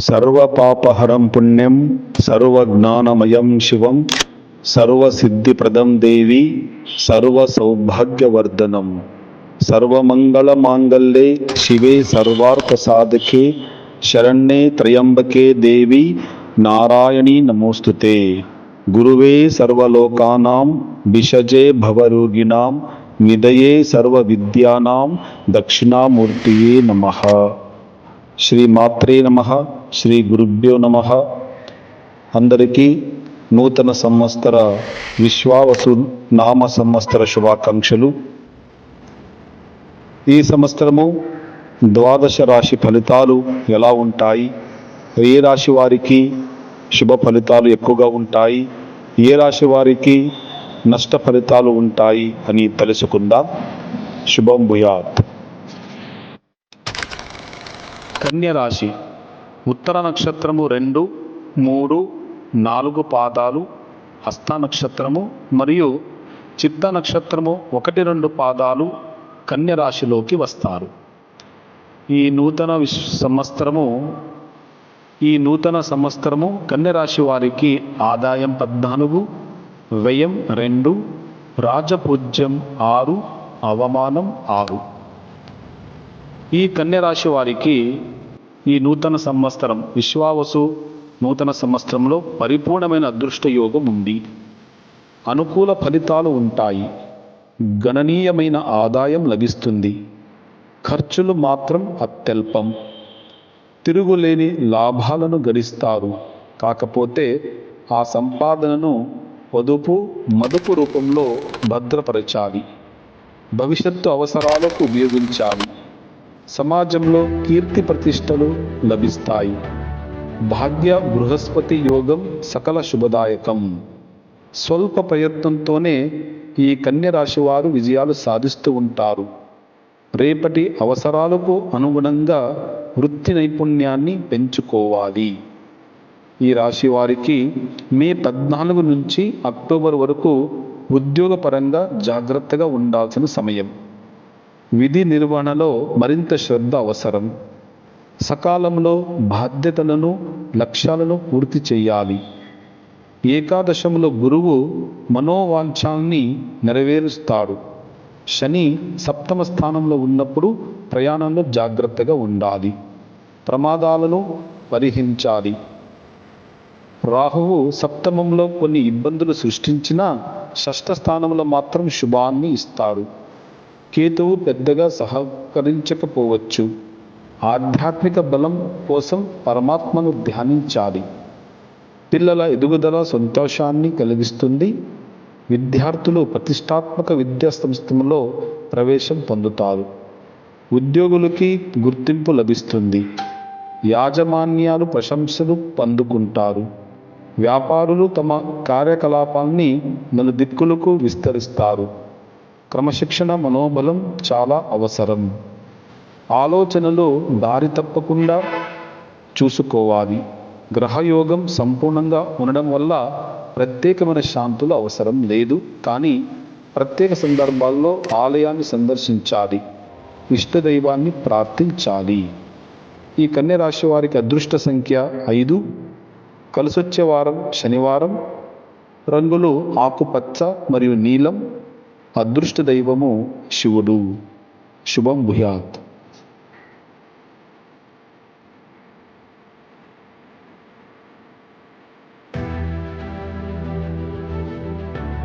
సర్వపాపహరం పుణ్యం సర్వజ్ఞానమయం శివం సర్వసిద్ధిప్రదం దేవి సర్వసౌభాగ్యవర్ధనం. సర్వమంగళమాంగళ్యే శివే సర్వార్థసాధకే శరణ్యే త్రయంబకే దేవి నారాయణీ నమోస్తుతే. గురువే సర్వలోకానాం విషజే భవరోగిణాం నిదయే సర్వవిద్యానాం దక్షిణామూర్తియే నమ. శ్రీమాత్రే నమ. శ్రీ గురుభ్యో నమ. అందరికీ నూతన సంవత్సర విశ్వావసు నామ సంవత్సర శుభాకాంక్షలు. ఈ సంవత్సరము ద్వాదశ రాశి ఫలితాలు ఎలా ఉంటాయి? ఏ రాశి వారికి శుభ ఫలితాలు ఎక్కువగా ఉంటాయి? ఏ రాశి వారికి నష్ట ఫలితాలు ఉంటాయి అని తెలుసుకుందాం. శుభం భూయాత్. కన్య రాశి. ఉత్తర నక్షత్రము రెండు మూడు నాలుగు పాదాలు హస్త నక్షత్రము మరియు చిత్త నక్షత్రము ఒకటి రెండు పాదాలు కన్య రాశిలోకి వస్తారు. ఈ నూతన విశ్ సంవత్సరము ఈ నూతన సంవత్సరము కన్య రాశి వారికి ఆదాయం పద్నాలుగు వ్యయం రెండు రాజపూజ్యం ఆరు అవమానం ఆరు. ఈ కన్య రాశి వారికి ఈ నూతన సంవత్సరం విశ్వావసు నూతన సంవత్సరంలో పరిపూర్ణమైన అదృష్ట యోగం ఉంది. అనుకూల ఫలితాలు ఉంటాయి. గణనీయమైన ఆదాయం లభిస్తుంది. ఖర్చులు మాత్రం అత్యల్పం. తిరుగులేని లాభాలను గడిస్తారు కాకపోతే ఆ సంపాదనను పొదుపు మదుపు రూపంలో భద్రపరచాలి. భవిష్యత్తు అవసరాలకు ఉపయోగించాలి. సమాజంలో కీర్తి ప్రతిష్టలు లభిస్తాయి. భాగ్య బృహస్పతి యోగం సకల శుభదాయకం. స్వల్ప ప్రయత్నంతోనే ఈ కన్యరాశి వారు విజయాలు సాధిస్తూ ఉంటారు. రేపటి అవసరాలకు అనుగుణంగా వృత్తి నైపుణ్యాన్ని పెంచుకోవాలి. ఈ రాశి వారికి మే పద్నాలుగు నుంచి అక్టోబర్ వరకు ఉద్యోగపరంగా జాగ్రత్తగా ఉండాల్సిన సమయం. విధి నిర్వహణలో మరింత శ్రద్ధ అవసరం. సకాలంలో బాధ్యతలను లక్ష్యాలను పూర్తి చేయాలి. ఏకాదశంలో గురువు మనోవాంఛాన్ని నెరవేరుస్తాడు. శని సప్తమ స్థానంలో ఉన్నప్పుడు ప్రయాణంలో జాగ్రత్తగా ఉండాలి. ప్రమాదాలను పరిహించాలి. రాహువు సప్తమంలో కొన్ని ఇబ్బందులు సృష్టించినా షష్ఠ స్థానంలో మాత్రం శుభాన్ని ఇస్తాడు. కేతువు పెద్దగా సహకరించకపోవచ్చు. ఆధ్యాత్మిక బలం కోసం పరమాత్మను ధ్యానించాలి. పిల్లల ఎదుగుదల సంతోషాన్ని కలిగిస్తుంది. విద్యార్థులు ప్రతిష్టాత్మక విద్యా సంస్థలో ప్రవేశం పొందుతారు. ఉద్యోగులకి గుర్తింపు లభిస్తుంది. యాజమాన్యాలు ప్రశంసలు పొందుకుంటారు. వ్యాపారులు తమ కార్యకలాపాల్ని నలుదిక్కులకు విస్తరిస్తారు. క్రమశిక్షణ మనోబలం చాలా అవసరం. ఆలోచనలు దారి తప్పకుండా చూసుకోవాలి. గ్రహయోగం సంపూర్ణంగా ఉండడం వల్ల ప్రత్యేకమైన శాంతులు అవసరం లేదు. కానీ ప్రత్యేక సందర్భాల్లో ఆలయాన్ని సందర్శించాలి. ఇష్టదైవాన్ని ప్రార్థించాలి. ఈ కన్య రాశి వారికి అదృష్ట సంఖ్య ఐదు. కలిసొచ్చే వారం శనివారం. రంగులు ఆకుపచ్చ మరియు నీలం. అదృష్ట దైవము శివుడు శుభం భూయాత్